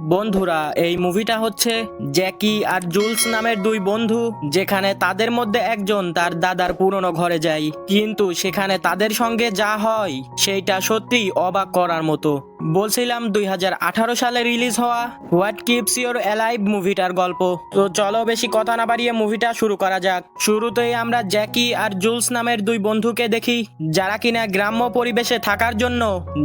বন্ধুরা, এই মুভিটা হচ্ছে জ্যাকি আর জুলস নামের দুই বন্ধু, যেখানে তাদের মধ্যে একজন তার দাদার পুরনো ঘরে যায়, কিন্তু সেখানে তাদের সঙ্গে যা হয়, সেইটা সত্যিই অবাক করার মতো। বলছিলাম দুই হাজার আঠারো সালে রিলিজ হওয়া হোয়াট কিপস ইউর অ্যালাইভ মুভিটার গল্প। তো চলো বেশি কথা না বাড়িয়ে মুভিটা শুরু করা যাক। শুরুতেই আমরা জ্যাকি আর জুলস নামের দুই বন্ধুকে দেখি, যারা কিনা গ্রাম্য পরিবেশে থাকার জন্য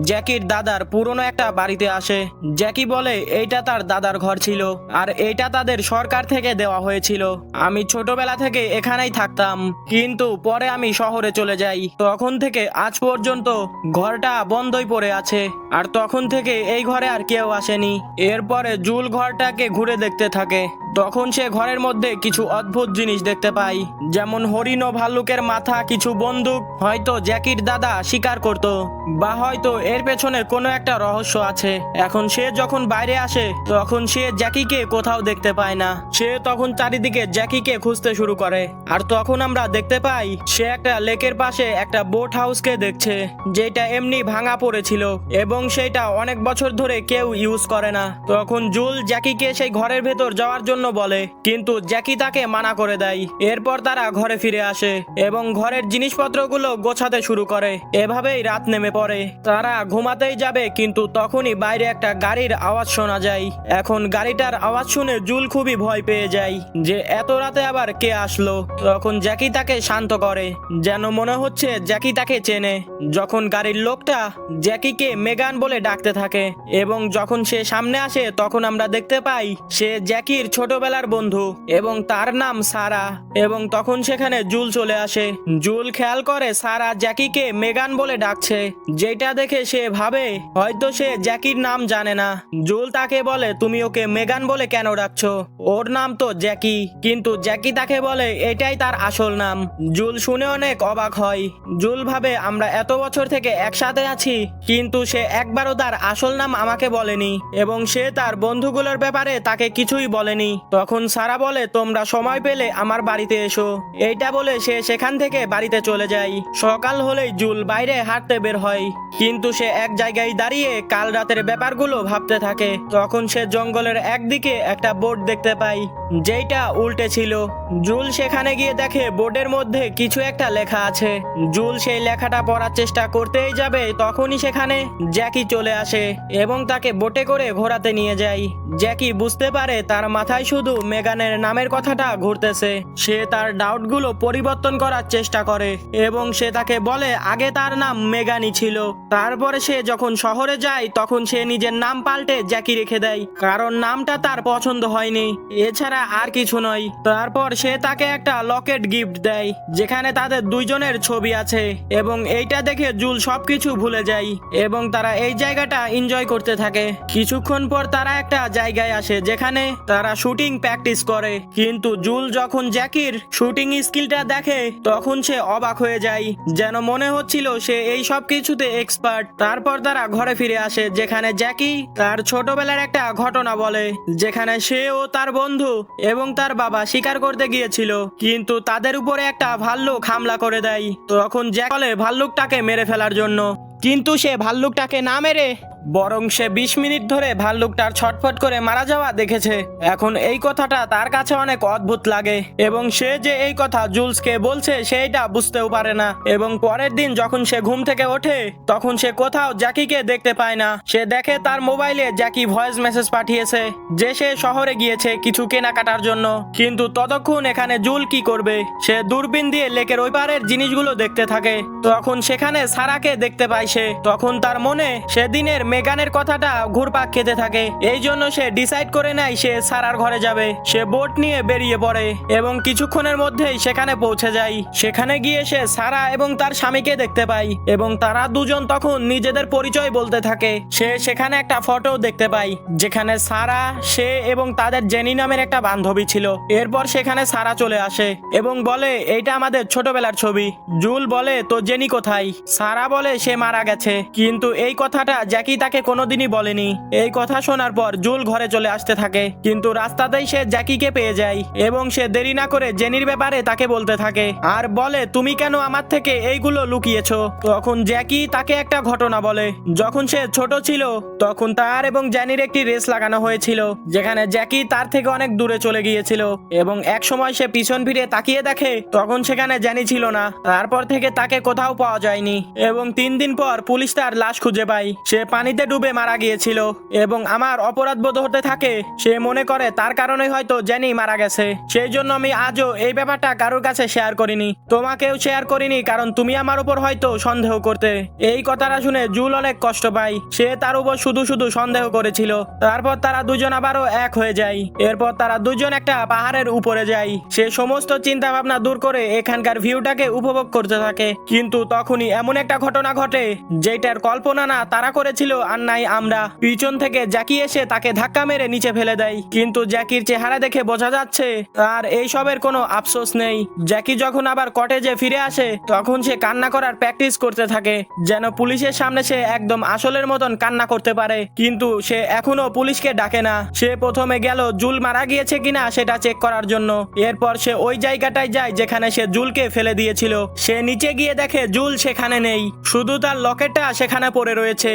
জ্যাকির দাদার পুরনো একটা বাড়িতে আসে। জ্যাকি বলে, এইটা তার দাদার ঘর ছিল আর এইটা তাদের সরকার থেকে দেওয়া হয়েছিল। আমি ছোটবেলা থেকে এখানেই থাকতাম, কিন্তু পরে আমি শহরে চলে যাই। তখন থেকে আজ পর্যন্ত ঘরটা বন্ধই পড়ে আছে। আর তখন থেকে এই ঘরে আর কেউ আসেনি। এরপরে জুল ঘরটাকে ঘুরে দেখতে থাকে। তখন সে ঘরের মধ্যে কিছু অদ্ভুত জিনিস দেখতে পাই যেমন হরিণ ও ভাল্লুকের মাথা, কিছু বন্দুক, হয়তো জ্যাকির দাদা শিকার করত, বা হয়তো এর পেছনে কোনো একটা রহস্য আছে। এখন সে যখন বাইরে আসে, তখন সে জ্যাকিকে কোথাও দেখতে পায় না। সে তখন চারিদিকে জ্যাকিকে খুঁজতে শুরু করে। আর তখন আমরা দেখতে পাই, সে একটা লেকের পাশে একটা বোট হাউসকে দেখছে, যেটা এমনি ভাঙা পড়েছিল, এবং সেটা অনেক বছর ধরে কেউ ইউজ করে না। তখন জুল জ্যাকিকে সেই ঘরের ভেতর যাওয়ার জন্য বলে, কিন্তু জ্যাকি তাকে মানা করে দেয়। এরপর তারা ঘরে ফিরে আসে এবং ঘরের জিনিসপত্রগুলো গোছাতে শুরু করে। এভাবেই রাত নেমে পড়ে। তারা ঘুমাতেই যাবে, কিন্তু তখনই বাইরে একটা গাড়ির আওয়াজ শোনা যায়। এখন গাড়িটার আওয়াজ শুনে জুল খুবই ভয় পেয়ে যায় যে এত রাতে আবার কে আসলো। তখন জ্যাকি তাকে শান্ত করে, যেন মনে হচ্ছে জ্যাকি তাকে চেনে। যখন গাড়ির লোকটা জ্যাকিকে মেগান বলে ডাকতে থাকে এবং যখন সে সামনে আসে, তখন আমরা দেখতে পাই সে জ্যাকির ছোটবেলার বন্ধু এবং তার নাম সারা। এবং তখন সেখানে জুল চলে আসে। জুল খেয়াল করে সারা জ্যাকিকে মেগান বলে ডাকছে, যেটা দেখে সে ভাবে, হয়তো সে জ্যাকির নাম জানে না। জুল তাকে বলে, তুমি ওকে মেগান বলে কেন ডাকছো? ওর নাম তো জ্যাকি, কিন্তু জ্যাকি তাকে বলে, এটাই তার আসল নাম। জুল শুনে অনেক অবাক হয়। জুল ভাবে, আমরা এত বছর থেকে একসাথে আছি, কিন্তু সে একবারও তার আসল নাম আমাকে বলেনি এবং সে তার বন্ধুগুলোর ব্যাপারে তাকে কিছুই বলেনি। তখন সারা বলে, তোমরা সময় পেলে আমার বাড়িতে এসো। এইটা বলে সে সেখান থেকে বাড়িতে চলে যায়। সকাল হলেই জুল বাইরে হাঁটতে বের হয়। কিন্তু সে এক জায়গায় দাঁড়িয়ে কাল রাতের ব্যাপারগুলো ভাবতে থাকে। তখন সে জঙ্গলের একদিকে একটা বোর্ড দেখতে পাই যেইটা উল্টে ছিল। জুল সেখানে গিয়ে দেখে বোর্ডের মধ্যে কিছু একটা লেখা আছে। জুল সেই লেখাটা পড়ার চেষ্টা করতেই যাবে, তখনই সেখানে জ্যাকি চলে আসে এবং তাকে বোটে করে ঘোরাতে নিয়ে যায়। জ্যাকি বুঝতে পারে তার মাথায় শুধু মেগানের নামের কথাটা ঘুরতেছে। সে তার ডাউটগুলো পরিবর্তন করার চেষ্টা করে এবং সে তাকে বলে, আগে তার নাম মেগানি ছিল। তারপরে সে যখন শহরে যায়, তখন সে নিজের নাম পাল্টে জ্যাকি রেখে দেয়। কারণ নামটা তার পছন্দ হয়নি। এছাড়া আর কিছু নয়। তারপর সে তাকে একটা লকেট গিফট দেয়, যেখানে তাদের দুইজনের ছবি আছে এবং এইটা দেখে জুল সবকিছু ভুলে যায় এবং তারা এই জায়গাটা এনজয় করতে থাকে। কিছুক্ষণ পর তারা একটা জায়গায় আসে, যেখানে তারা শুটিং প্র্যাকটিস করে। কিন্তু জুল যখন জ্যাকির শুটিং স্কিলটা দেখে, তখন সে অবাক হয়ে যায়। যেন মনে হচ্ছিল সে এই সব কিছুতে এক্সপার্ট তারপর তারা ঘরে ফিরে আসে, যেখানে জ্যাকি তার ছোটবেলার একটা ঘটনা বলে, যেখানে সে ও তার বন্ধু এবং তার বাবা শিকার করতে গিয়েছিল। কিন্তু তাদের উপরে একটা ভাল্লুক হামলা করে দেয়। তখন জ্যাক বলে, ভাল্লুকটাকে মেরে ফেলার জন্য। কিন্তু সে ভাল্লুকটাকে না মেরে বরং সে বিশ মিনিট ধরে ভাল্লুকটার ছটফট করে মারা যাওয়া দেখেছে। এখন এই কথাটা তার কাছে অনেক অদ্ভুত লাগে। এবং সে যে এই কথা জুলসকে বলছে, সেইটা বুঝতেও পারে না। এবং পরের দিন যখন সে ঘুম থেকে ওঠে, তখন সে কোথাও জ্যাকিকে দেখতে পায় না। সে দেখে তার মোবাইলে জ্যাকি ভয়েস মেসেজ পাঠিয়েছে, যে সে শহরে গিয়েছে কিছু কেনাকাটার জন্য। কিন্তু ততক্ষণ এখানে জুল কি করবে? সে দূরবীন দিয়ে লেকের ওই পারের জিনিসগুলো দেখতে থাকে। তখন সেখানে সারাকে দেখতে পায় সে। তখন তার মনে সেদিনের মেগানের কথাটা ঘুরপাক খেতে থাকে। এই জন্য সে ডিসাইড করে নেয় সে সারার ঘরে যাবে। সে বোট নিয়ে বেরিয়ে পড়ে এবং কিছুক্ষণের মধ্যেই সেখানে পৌঁছে যায়। সেখানে গিয়ে সে সারা এবং তার স্বামীকে দেখতে পায় এবং তারা দুজন তখন নিজেদের পরিচয় বলতে থাকে। সে সেখানে একটা ফটো দেখতে পায়, যেখানে সারা, সে এবং তাদের জেনি নামের একটা বান্ধবী ছিল। এরপর সেখানে সারা চলে আসে এবং বলে, এইটা আমাদের ছোটবেলার ছবি। জুল বলে, তো জেনি কোথায়? সারা বলে, সে মারা গেছে। কিন্তু এই কথাটা জ্যাকি তাকে কোনোদিনই বলেনি। এই কথা শোনার পর জুল ঘরে চলে আসতে থাকে। কিন্তু রাস্তাতেই সে জ্যাকিকে পেয়ে যায় এবং সে দেরি না করে জেনির ব্যাপারে তাকে বলতে থাকে। আর বলে, তুমি কেন আমার থেকে এইগুলো লুকিয়েছো? তখন জ্যাকি তাকে একটা ঘটনা বলে। যখন সে ছোট ছিল, তখন তার এবং জ্যানির একটি রেস লাগানো হয়েছিল, যেখানে জ্যাকি তার থেকে অনেক দূরে চলে গিয়েছিল এবং এক সময় সে পিছন ফিরে তাকিয়ে দেখে, তখন সেখানে জ্যানি ছিল না। তারপর থেকে তাকে কোথাও পাওয়া যায়নি এবং তিন দিন পর পুলিশ তার লাশ খুঁজে পায়। সে পানিতে ডুবে মারা গিয়েছিল এবং আমার অপরাধ বোধ হতে থাকে, সে মনে করে তার কারণে হয়তো জ্যানি মারা গেছে। সেই জন্য আমি আজও এই ব্যাপারটা কারোর কাছে শেয়ার করিনি। তোমাকেও শেয়ার করিনি, কারণ তুমি আমার উপর হয়তো সন্দেহ করতে। এই কথাটা শুনে জুল অনেক কষ্ট পায়। সে তার উপর শুধু শুধু সন্দেহ করেছিল। তারপর তারা দুজন আবারও এক হয়ে যায়। এরপর তারা দুজন একটা পাহাড়ের উপরে যায়। সে সমস্ত চিন্তা ভাবনা দূর করে এখানকার ভিউটাকে উপভোগ করতে থাকে। কিন্তু তখনই এমন একটা ঘটনা ঘটে, যেটার কল্পনা না তারা করেছিল আর নাই, আমরা। পিছন থেকে জ্যাকি এসে তাকে ধাক্কা মেরে নিচে ফেলে দেয়। কিন্তু জ্যাকির চেহারা দেখে বোঝা যাচ্ছে আর এই সবের কোনো আফসোস নেই। জ্যাকি যখন আবার কটেজে ফিরে আসে, তখন সে কান্না করার প্র্যাকটিস করতে থাকে, যেন পুলিশের সামনে সে একদম আসলের মতন কান্না করতে পারে। কিন্তু সে এখনও পুলিশকে ডাকে না। সে প্রথমে গেল, জুল মারা গিয়েছে কিনা সেটা চেক করার জন্য। এরপর সে ওই জায়গাটায় যায়, যেখানে সে জুলকে ফেলে দিয়েছিল। সে নিচে গিয়ে দেখে জুল সেখানে নেই। শুধু তার লকেটটা সেখানে পড়ে রয়েছে।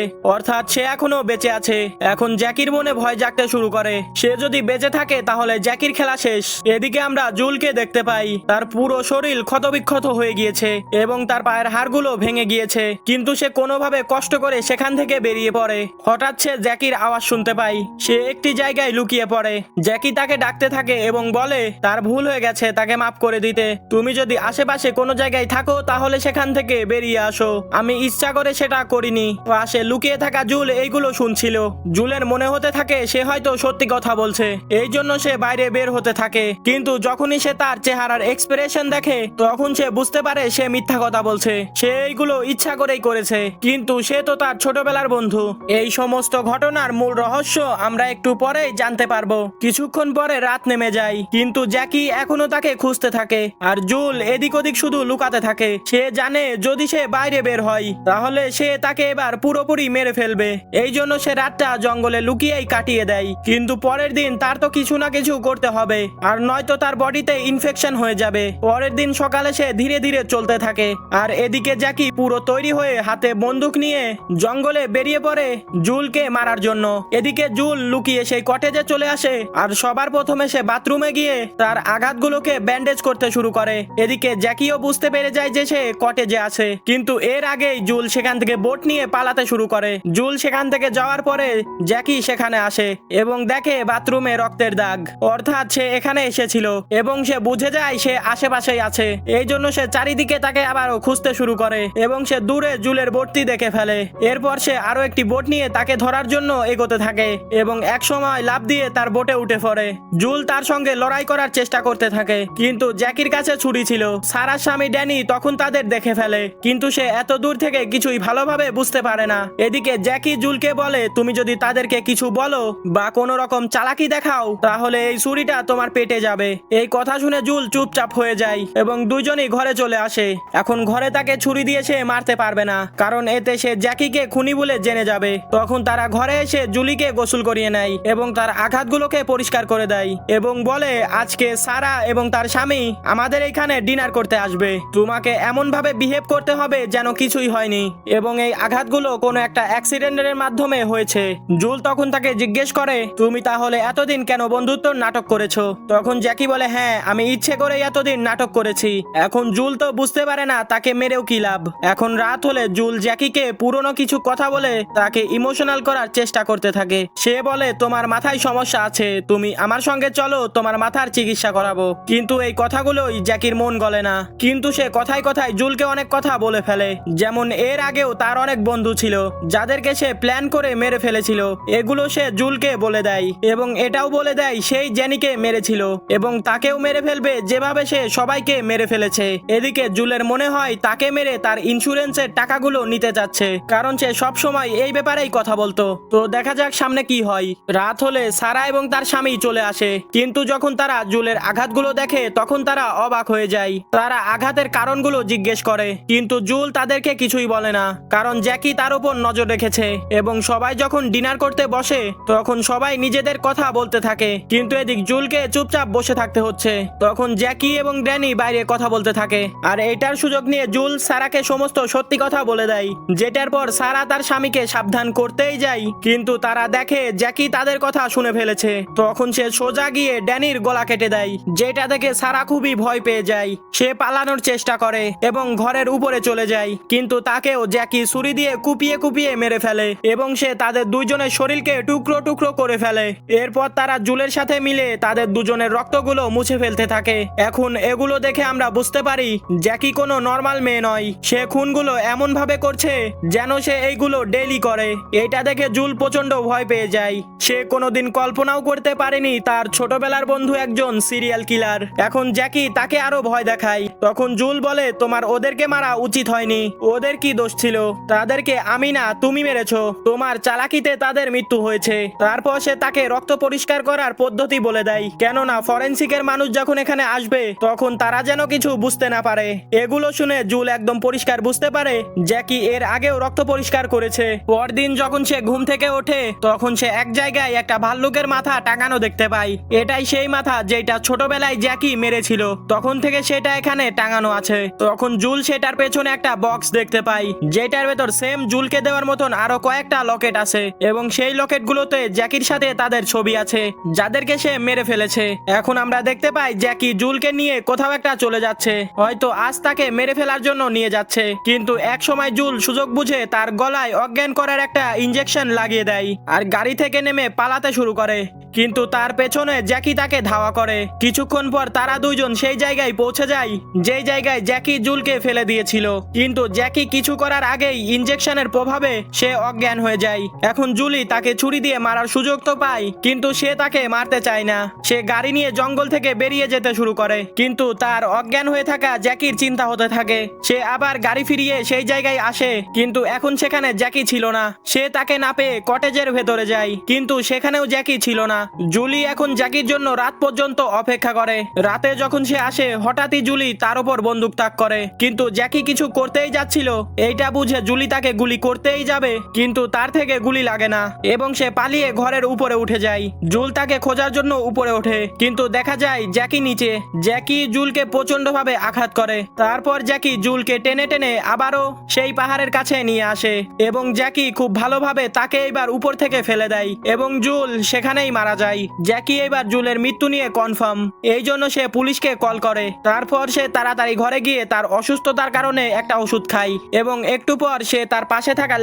অর্থাৎ সে এখনও বেঁচে আছে। এখন জ্যাকির মনে ভয় জাগতে শুরু করে। সে যদি বেঁচে থাকে, তাহলে জ্যাকির খেলা শেষ। এদিকে আমরা জুলকে দেখতে পাই। তার পুরো শরীর ক্ষতবিক্ষত হয়ে গিয়েছে এবং তার পায়ের হাড়গুলো ভেঙে গিয়েছে। কিন্তু সে কোনোভাবে কষ্ট করে সেখান থেকে বেরিয়ে পড়ে। হঠাৎ সে জ্যাকির আওয়াজ শুনতে পাই। সে একটি জায়গায় লুকিয়ে পড়ে। জ্যাকি তাকে ডাকতে থাকে এবং বলে, তার ভুল হয়ে গেছে তাকে মাফ করে দিতে। তুমি যদি আশেপাশে কোনো জায়গায় থাকো, তাহলে সেখান থেকে বেরিয়ে আসো। আমি ইচ্ছা করে সেটা করিনি। পাশে লুকিয়ে থাকা জুল এইগুলো শুনছিল। জুলের মনে হতে থাকে সে হয়তো সত্যি কথা বলছে। এই জন্য সে বাইরে বের হতে থাকে। কিন্তু যখনই সে তার চেহারার এক্সপ্রেশন দেখে, তখন সে বুঝতে পারে সে মিথ্যা কথা বলছে। সে এইগুলো ইচ্ছা করেই করেছে। কিন্তু সে তো তার ছোটবেলার বন্ধু। এই সমস্ত ঘটনার মূল রহস্য আমরা একটু পরেই জানতে পারব। কিছুক্ষণ পরে রাত নেমে যায়। কিন্তু জ্যাকি এখনও তাকে খুঁজতে থাকে। আর জুল এদিক ওদিক শুধু লুকাতে থাকে। সে জানে যদি সে বাইরে বের হয়, তাহলে সে তাকে এবার পুরোপুরি মেরে ফেলবে। এই জন্য সে রাতটা জঙ্গলে লুকিয়েই কাটিয়ে দেয়। কিন্তু পরের দিন তার তো কিছু না কিছু করতে হবে। আর নয়তো তার বডিতে ইনফেকশন হয়ে যাবে। পরের দিন সকালে সে ধীরে ধীরে চলতে থাকে। আর এদিকে জ্যাকি পুরো তৈরি হয়ে হাতে বন্দুক নিয়ে জঙ্গলে বেরিয়ে পড়ে জুলকে মারার জন্য। এদিকে জুল লুকিয়ে সেই কটেজে চলে আসে। আর সবার প্রথমে সে বাথরুমে গিয়ে তার আঘাতগুলোকে ব্যান্ডেজ করতে শুরু করে। এদিকে জ্যাকিও বুঝতে পেরে যায় যে সে কটেজে আছে। কিন্তু এর আগেই জুল সেখান থেকে বোট নিয়ে পালাতে শুরু করে। জুল সেখান থেকে যাওয়ার পরে জ্যাকি সেখানে আসে এবং দেখে বাথরুমে রক্তের দাগ। অর্থাৎ সে এখানে এসেছিল এবং সে বুঝে যায় সে আশেপাশেই আছে। এই জন্য সে চারিদিকে তাকে আবারও খুঁজতে শুরু করে এবং সে দূরে জুলের বোটটি দেখে ফেলে। এরপর সে আরও একটি বোট নিয়ে তাকে ধরার জন্য এগোতে থাকে এবং এক সময় লাভ দিয়ে তার বোটে উঠে পড়ে। জুল তার সঙ্গে লড়াই করার চেষ্টা করতে থাকে, কিন্তু জ্যাকির কাছে ছুরি ছিল। সারার স্বামী ড্যানি তখন তাদের দেখে ফেলে, কিন্তু সে এত দূর থেকে কিছুই ভালোভাবে বুঝতে পারে না। এদিকে জ্যাকি জুলকে বলে, তুমি যদি তাদেরকে কিছু বলো বা কোনো রকম চালাকি দেখাও, তাহলে এই ছুরিটা তোমার পেটে যাবে। এই কথা শুনে জুল চুপচাপ হয়ে যায় এবং দুজনই ঘরে চলে আসে। এখন ঘরে তাকে ছুরি দিয়ে সে মারতে পারবে না, কারণ এতে সে জ্যাকিকে খুনি বলে জেনে যাবে। তখন তারা ঘরে এসে জুলিকে গোসল করিয়ে নেয় এবং তার আঘাতগুলোকে পরিষ্কার করে দেয় এবং বলে, আজকে সারা এবং তার স্বামী আমাদের এখানে ডিনার করতে আসবে। তোমাকে এমন ভাবে বিহেভ করতে হবে যেন কিছুই হয়নি। এবং এই আঘাতগুলো কোনো একটা অ্যাক্সিডেন্টের মাধ্যমে হয়েছে। জুল তখন তাকে জিজ্ঞেস করে, তুমি তাহলে এতদিন কেন বন্ধুত্বর নাটক করেছ? তখন জ্যাকি বলে হ্যাঁ আমি ইচ্ছে করে এতদিন নাটক করেছি। এখন জুল তো বুঝতে পারে না তাকে মেরেও কি লাভ। এখন রাত হলে জুল জ্যাকিকে পুরনো কিছু কথা বলে তাকে ইমোশনাল করার চেষ্টা করতে থাকে। সে বলে, তোমার মাথায় সমস্যা আছে, তুমি আমার সঙ্গে চলো, তোমার মাথার চিকিৎসা করাবো। কিন্তু এই কথাগুলোই জ্যাকির মন গলে না। কিন্তু সে কথায় কথায় জুলকে অনেক কথা বলে ফেলে। যেমন এর আগেও তার অনেক বন্ধু ছিল, যাদেরকে সে প্ল্যান করে মেরে ফেলেছিল। এগুলো সে জুলকে বলে দেয় এবং এটাও বলে দেয় সেই জেনিকে মেরেছিল এবং তাকেও মেরে ফেলবে যেভাবে সে সবাইকে মেরে ফেলেছে। এদিকে জুলের মনে হয় তাকে মেরে তার ইন্স্যুরেন্সের টাকাগুলো নিতে যাচ্ছে, কারণ সে সব সময় এই ব্যাপারেই কথা বলতো। তো দেখা যাক সামনে কি হয়। রাত হলে সারা এবং তার স্বামী চলে আসে, কিন্তু যখন তারা জুলের আঘাতগুলো দেখে, তখন তারা অবাক হয়ে যায়। তারা আঘাতের কারণগুলো জিজ্ঞেস করে, কিন্তু জুল তাদেরকে কিছুই বলে না, কারণ জ্যাকি তার উপর নজর রেখেছে। গেছে এবং সবাই যখন ডিনার করতে বসে, তখন সবাই নিজেদের কথা বলতে থাকে। কিন্তু এদিক জুলকে চুপচাপ বসে থাকতে হচ্ছে। তখন জ্যাকি এবং ড্যানি বাইরে কথা বলতে থাকে। আর এটার সুযোগ নিয়ে জুল সারাকে সমস্ত সত্যি কথা বলে দেয়। যেটার পর সারা তার স্বামীকে সাবধান করতেই যায়। কিন্তু তারা দেখে জ্যাকি তাদের কথা শুনে ফেলেছে। তখন সে সোজা গিয়ে ড্যানির গলা কেটে দেয়, যেটা দেখে সারা খুবই ভয় পেয়ে যায়। সে পালানোর চেষ্টা করে এবং ঘরের উপরে চলে যায়। কিন্তু তাকেও জ্যাকি ছুরি দিয়ে কুপিয়ে কুপিয়ে মেরে ফেলে। এবং সে তাদের দুইজনের শরীরকে টুকরো টুকরো করে ফেলে। এরপর তারা জুলের সাথে মিলে তাদের দুজনের রক্তগুলো মুছে ফেলতে থাকে। এখন এগুলো দেখে আমরা বুঝতে পারি, জ্যাকি কোনো নর্মাল মেয়ে নয়। সে খুনগুলো এমন ভাবে করছে যেন সে এইগুলো ডেইলি করে। এটা দেখে জুল প্রচণ্ড ভয় পেয়ে যায়। সে কোনোদিন কল্পনাও করতে পারেনি তার ছোটবেলার বন্ধু একজন সিরিয়াল কিলার এখন জ্যাকি তাকে আরও ভয় দেখায়। তখন জুল বলে, তোমার ওদেরকে মারা উচিত হয়নি। ওদের কি দোষ ছিল? তাদেরকে আমি না তুমি মেরেছো। তোমার চালাকিতে তাদের মৃত্যু হয়েছে। তারপর সে তাকে রক্ত পরিষ্কার করার পদ্ধতি বলে দেয়। কেননা ফরেন্সিকের মানুষ যখন এখানে আসবে, তখন তারা যেন কিছু বুঝতে না পারে। এগুলো শুনে জুল একদম পরিষ্কার বুঝতে পারে জ্যাকি এর আগেও রক্ত পরিষ্কার করেছে। পরদিন যখন সে ঘুম থেকে ওঠে, তখন সে এক জায়গায় একটা ভাল্লুকের মাথা টাঙানো দেখতে পায়। এটাই সেই মাথা যেটা ছোটবেলায় জ্যাকি মেরেছিল। তখন থেকে সেটা এখানে টাঙানো আছে। তখন জুল সেটার পেছনে একটা বক্স দেখতে পাই যেটার ভেতর সেম জুলকে দেওয়ার মতন আরও কয়েকটা লকেট আছে এবং সেই লকেটগুলোতে জ্যাকির সাথে তাদের ছবি আছে, যাদেরকে সে মেরে ফেলেছে। এখন আমরা দেখতে পাই জ্যাকি জুলকে নিয়ে কোথাও একটা চলে যাচ্ছে, হয়তো আজ তাকে মেরে ফেলার জন্য নিয়ে যাচ্ছে। কিন্তু এক সময় জুল সুযোগ বুঝে তার গলায় অজ্ঞান করার একটা ইঞ্জেকশন লাগিয়ে দেয় আর গাড়ি থেকে নেমে পালাতে শুরু করে। কিন্তু তার পেছনে জ্যাকি তাকে ধাওয়া করে। কিছুক্ষণ পর তারা দুইজন সেই জায়গায় পৌঁছে যায়, যেই জায়গায় জ্যাকি জুলকে ফেলে দিয়েছিল। কিন্তু জ্যাকি কিছু করার আগেই ইঞ্জেকশনের প্রভাবে সে অজ্ঞান হয়ে যায়। এখন জুলি তাকে ছুরি দিয়ে মারার সুযোগ তো পায়, কিন্তু সে তাকে মারতে চায় না। সে গাড়ি নিয়ে জঙ্গল থেকে বেরিয়ে যেতে শুরু করে, কিন্তু তার অজ্ঞান হয়ে থাকা জ্যাকির চিন্তা হতে থাকে। সে আবার গাড়ি ফিরিয়ে সেই জায়গায় আসে, কিন্তু এখন সেখানে জ্যাকি ছিল না। সে তাকে না পেয়ে কটেজের ভেতরে যায়, কিন্তু সেখানেও জ্যাকি ছিল না। জুলি এখন জ্যাকির জন্য রাত পর্যন্ত অপেক্ষা করে। রাতে যখন সে আসে, হঠাৎই জুলি তার উপর বন্দুক তাক করে। কিন্তু জ্যাকি কিছু করতেই যাচ্ছিল, এইটা বুঝে জুলি তাকে গুলি করতেই যাবে। কিন্তু তার থেকে গুলি লাগে না। এবং সে পালিয়ে ঘরের উপরে উঠে যায়। জুল তাকে খোঁজার জন্য উপরে ওঠে। কিন্তু দেখা যায় জ্যাকি নিচে। জ্যাকি জুলকে প্রচণ্ড ভাবে আঘাত করে। তারপর জ্যাকি জুলকে টেনে টেনে আবারও সেই পাহাড়ের কাছে নিয়ে আসে। এবং জ্যাকি খুব ভালোভাবে তাকে এবার উপর থেকে ফেলে দেয়। এবং জুল সেখানেই মারা যায়। জ্যাকি এবার জুলের মৃত্যু নিয়ে কনফার্ম। এই জন্য সে পুলিশকে কল করে। তারপর সে তাড়াতাড়ি ঘরে গিয়ে তার অসুস্থতার কারণে একটা ওষুধ খায়। এবং একটু পর সে তার পাশে থাকা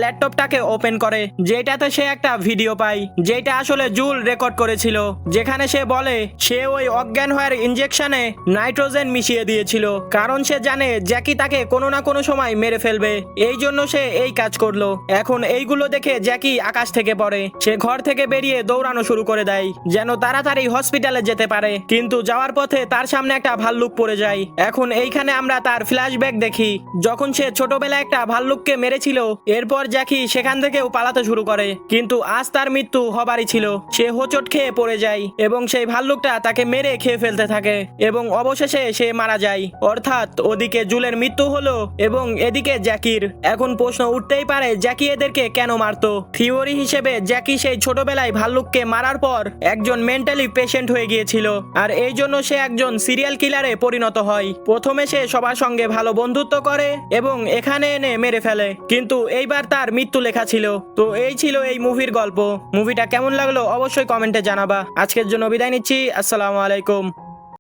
ল্যাপটপটাকে ওপেন করে, যেটাতে সে একটা ভিডিও পায়, যেটা আসলে জুল রেকর্ড করেছিল, যেখানে সে বলে, সে ওই অজ্ঞান হওয়ার ইঞ্জেকশনে নাইট্রোজেন মিশিয়ে দিয়েছিল, কারণ সে জানে জ্যাকি তাকে কোনো না কোনো সময় মেরে ফেলবে, এই জন্য সে এই কাজ করল। এখন এইগুলো দেখে জ্যাকি আকাশ থেকে পড়ে, সে ঘর থেকে বেরিয়ে দৌড়ানো শুরু করে দেয়, যেন তাড়াতাড়ি হসপিটালে যেতে পারে, কিন্তু যাওয়ার পথে তার সামনে একটা ভাল্লুক পড়ে যায়। এখন এইখানে আমরা তার ফ্ল্যাশব্যাক দেখি, যখন সে ছোটবেলায় একটা ভাল্লুককে মেরেছিল, এরপর জ্যাকি সেখান থেকেও পালাতে শুরু করে। কিন্তু আজ তার মৃত্যু হবারই ছিল। সে হোচট খেয়ে পড়ে যায় এবং সেই ভাল্লুকটা তাকে মেরে খেয়ে ফেলতে থাকে এবং অবশেষে সে মারা যায়। অর্থাৎ ওদিকে জুলের মৃত্যু হলো এবং এদিকে জ্যাকির। এখন প্রশ্ন উঠতেই পারে, জ্যাকি এদেরকে কেন মারতো? থিওরি হিসেবে জ্যাকি সেই ছোটবেলায় ভাল্লুককে মারার পর একজন মেন্টালি পেশেন্ট হয়ে গিয়েছিল আর এই জন্য সে একজন সিরিয়াল কিলারে পরিণত হয়। প্রথমে সে সবার সঙ্গে ভালো বন্ধুত্ব করে এবং এখানে এনে মেরে ফেলে। কিন্তু এইবার তার মৃত্যু লেখা ছিল। তো এই ছিল এই মুভির গল্প। মুভিটা কেমন লাগল অবশ্যই কমেন্টে জানাবা। আজকের জন্য বিদায় নিচ্ছি। আসসালামু আলাইকুম।